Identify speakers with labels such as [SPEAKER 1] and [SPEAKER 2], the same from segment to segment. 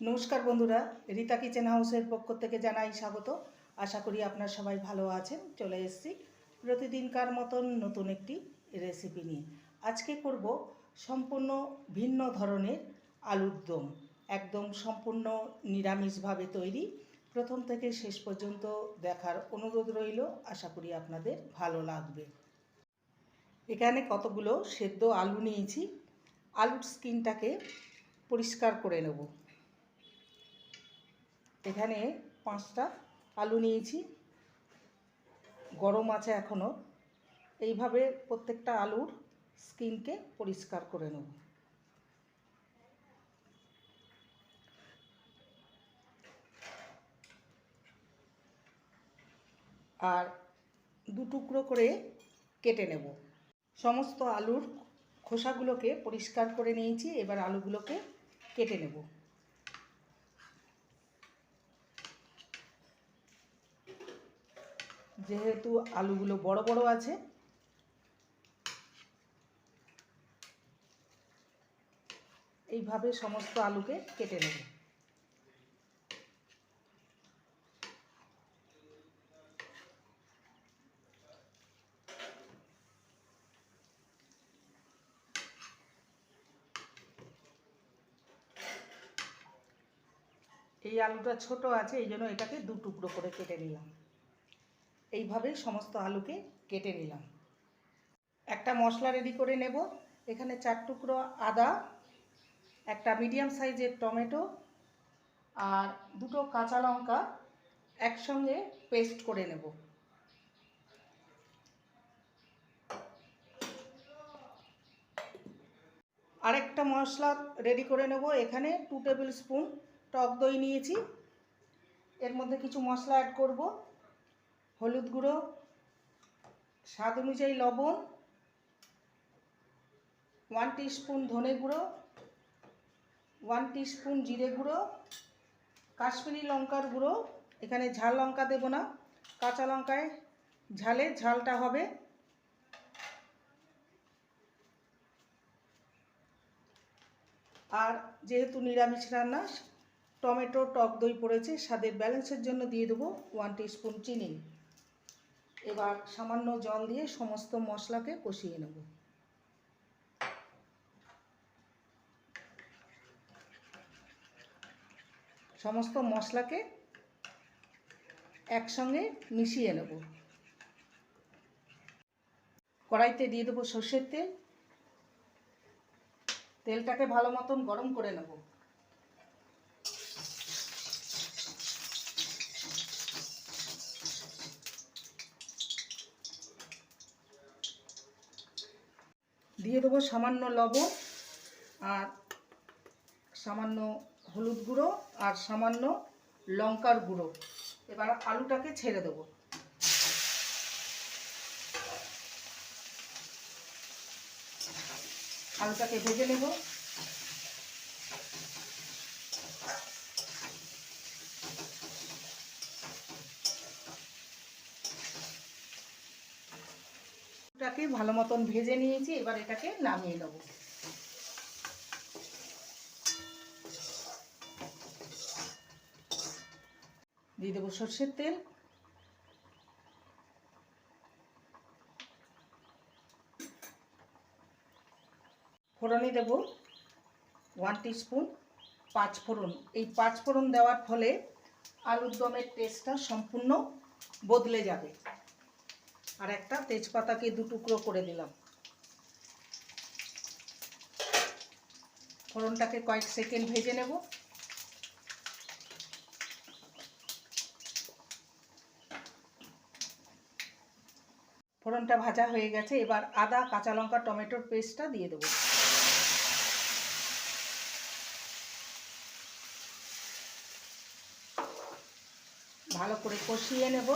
[SPEAKER 1] নমস্কার বন্ধুরা, রীতা কিচেন হাউসের পক্ষ থেকে জানাই স্বাগত। আশা করি আপনার সবাই ভালো আছেন, চলে এসেছি প্রতিদিনকার মতন নতুন একটি রেসিপি নিয়ে। আজকে করব সম্পূর্ণ ভিন্ন ধরনের আলুর দম, একদম সম্পূর্ণ নিরামিষভাবে তৈরি। প্রথম থেকে শেষ পর্যন্ত দেখার অনুরোধ রইল, আশা করি আপনাদের ভালো লাগবে। এখানে কতগুলো সেদ্ধ আলু নিয়েছি। আলুর স্কিনটাকে পরিষ্কার করে নেব। এখানে পাঁচটা আলু নিয়েছি। গরম আছে এখনও এইভাবে প্রত্যেকটা আলুর স্কিনকে পরিষ্কার করে নেব। আর দু টুকরো করে কেটে নেব। সমস্ত আলুর খোসাগুলোকে পরিষ্কার করে নিয়েছি। এবার আলুগুলোকে কেটে নেব। যেহেতু আলুগুলো বড় বড় আছে। এইভাবে সমস্ত আলুকে কেটে নেব। এই আলুটা ছোট আছে, এই জন্য এটাকে দু টুকরো করে কেটে নিলাম। এইভাবে সমস্ত আলুকে কেটে নিলাম। একটা মশলা রেডি করে নেব। এখানে চার টুকরো আদা, একটা মিডিয়াম সাইজের টমেটো আর দুটো কাঁচা লঙ্কা একসঙ্গে পেস্ট করে নেব। আরেকটা মশলা রেডি করে নেব। এখানে টু টেবিল স্পুন টক দই নিয়েছি। এর মধ্যে কিছু মশলা অ্যাড করব। হলুদ গুঁড়ো, স্বাদ অনুযায়ী লবণ ওয়ান স্পুন ধনে গুঁড়ো ওয়ান স্পুন জিরে গুঁড়ো, কাশ্মীরি লঙ্কার গুঁড়ো। এখানে ঝাল লঙ্কা দেব না, কাঁচা লঙ্কায় ঝালে ঝালটা হবে। আর যেহেতু নিরামিষ রান্না, টমেটো, টক দই পড়েছে, স্বাদের ব্যালেন্সের জন্য দিয়ে দেবো ওয়ান স্পুন চিনি। এবার সামান্য জল দিয়ে সমস্ত মশলাকে কষিয়ে নেব। সমস্ত মশলাকে একসঙ্গে মিশিয়ে নেব। কড়াইতে দিয়ে দেবো সর্ষের তেল। তেলটাকে ভালো মতন গরম করে নেব দিয়ে দেবো সামান্য লবণ আর সামান্য হলুদ গুঁড়ো আর সামান্য লঙ্কার গুঁড়ো। এবার আলুটাকে ছেড়ে দেবো। আলুটাকে ভেজে নেব। আলুটাকে ভালো মতন ভেজে নিয়েছি, এবার এটাকে নামিয়ে নেব। দিয়ে দেবো সর্ষের তেল। ফোড়নে দেব ওয়ান স্পুন পাঁচ ফোড়ন। এই পাঁচ ফোড়ন দেওয়ার ফলে আলুর দমের টেস্টটা সম্পূর্ণ বদলে যাবে। আর একটা তেজপাতাকে দু টুকরো করে দিলাম। ফোড়নটাকে কয়েক সেকেন্ড ভেজে নেব। ফোড়নটা ভাজা হয়ে গেছে, এবার আদা, কাঁচা লঙ্কা, টমেটোর পেস্টটা দিয়ে দেবো। ভালো করে কষিয়ে নেব।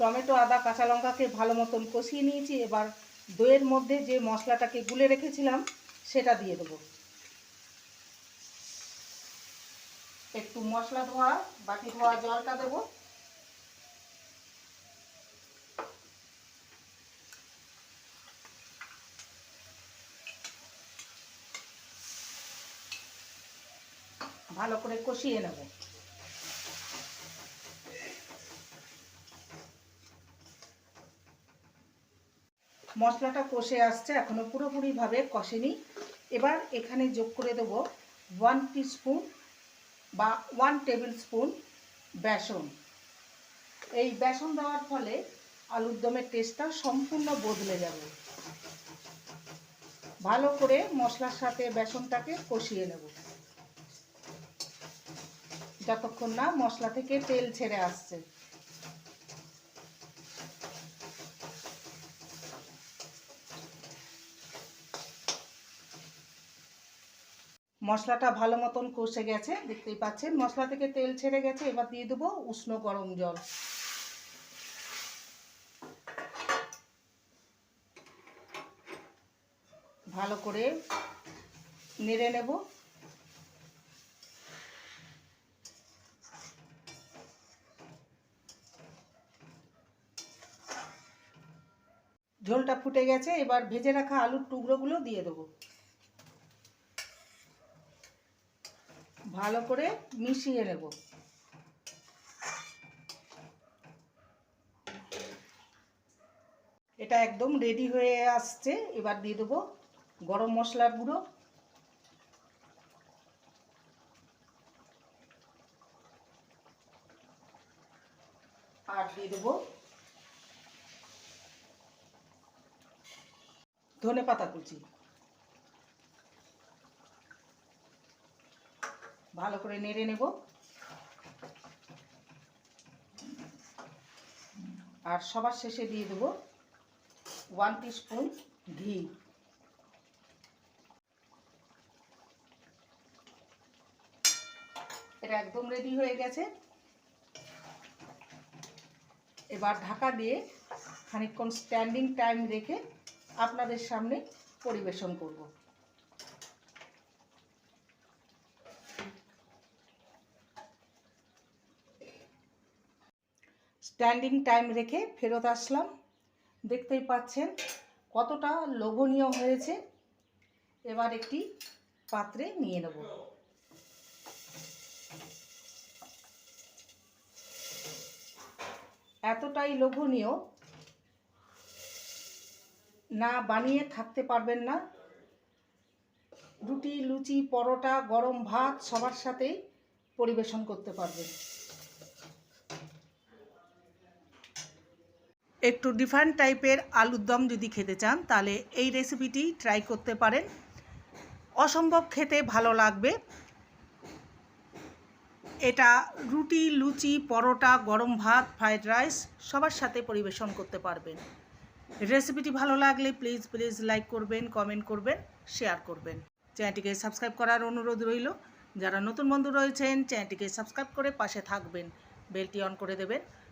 [SPEAKER 1] টমেটো, আদা, কাঁচা লঙ্কাকে ভালো মতন কষিয়ে নিয়েছি। এবার দইয়ের মধ্যে যে মশলাটাকে গুলে রেখেছিলাম, সেটা দিয়ে দেবো। একটু মশলা ধোয়া বাকি ধোয়া জলটা দেবো। ভালো করে কষিয়ে নেব। মশলাটা কষে আসছে, এখনও পুরোপুরিভাবে কষেনি। এবার এখানে যোগ করে দেবো ওয়ান স্পুন বা ওয়ান টেবিল স্পুন বেসন। এই বেসন দেওয়ার ফলে আলুর দমের টেস্টটা সম্পূর্ণ বদলে যাবে। ভালো করে মশলার সাথে বেসনটাকে কষিয়ে নেব। যতক্ষণ না মশলা থেকে তেল ছেড়ে আসছে। মশলাটা ভালো মতন কষে গেছে, দেখতেই পাচ্ছেন। মশলা থেকে তেল ছেড়ে গেছে, এবার দিয়ে দেবো উষ্ণ গরম জল। ভালো করে নেড়ে নেব। ঝোলটা ফুটে গেছে, এবার ভেজে রাখা আলুর টুকরোগুলো দিয়ে দেবো। ভালো করে মিশিয়ে নেব। এটা একদম রেডি হয়ে আসছে। এবার দিয়ে দেবো গরম মশলার গুঁড়ো। আর দিয়ে দেবো ধনে পাতা কুচি। ভালো করে নেড়ে নেব। আর সবার শেষে দিয়ে দেবো ওয়ান স্পুন ঘি। এটা একদম রেডি হয়ে গেছে। এবার ঢাকা দিয়ে খানিকক্ষণ স্ট্যান্ডিং টাইম রেখে আপনাদের সামনে পরিবেশন করব। স্ট্যান্ডিং টাইম রেখে ফেরত আসলাম। দেখতেই পাচ্ছেন কতটা লোভনীয় হয়েছে। এবার একটি পাত্রে নিয়ে নেব। এতটাই লোভনীয়, না বানিয়ে থাকতে পারবেন না। রুটি, লুচি, পরোটা, গরম ভাত সবার সাথেই পরিবেশন করতে পারবেন। একটু ডিফারেন্ট টাইপের আলুর দম যদি খেতে চান, তাহলে এই রেসিপিটি ট্রাই করতে পারেন। অসম্ভব খেতে ভালো লাগবে। এটা রুটি, লুচি, পরোটা, গরম ভাত ফ্রায়েড রাইস সবার সাথে পরিবেশন করতে পারবেন। রেসিপিটি ভালো লাগলে প্লিজ প্লিজ লাইক করবেন কমেন্ট করবেন শেয়ার করবেন। চ্যানেলটিকে সাবস্ক্রাইব করার অনুরোধ রইল। যারা নতুন বন্ধু রয়েছেন চ্যানেলটিকে সাবস্ক্রাইব করে পাশে থাকবেন। বেলটি অন করে দেবেন।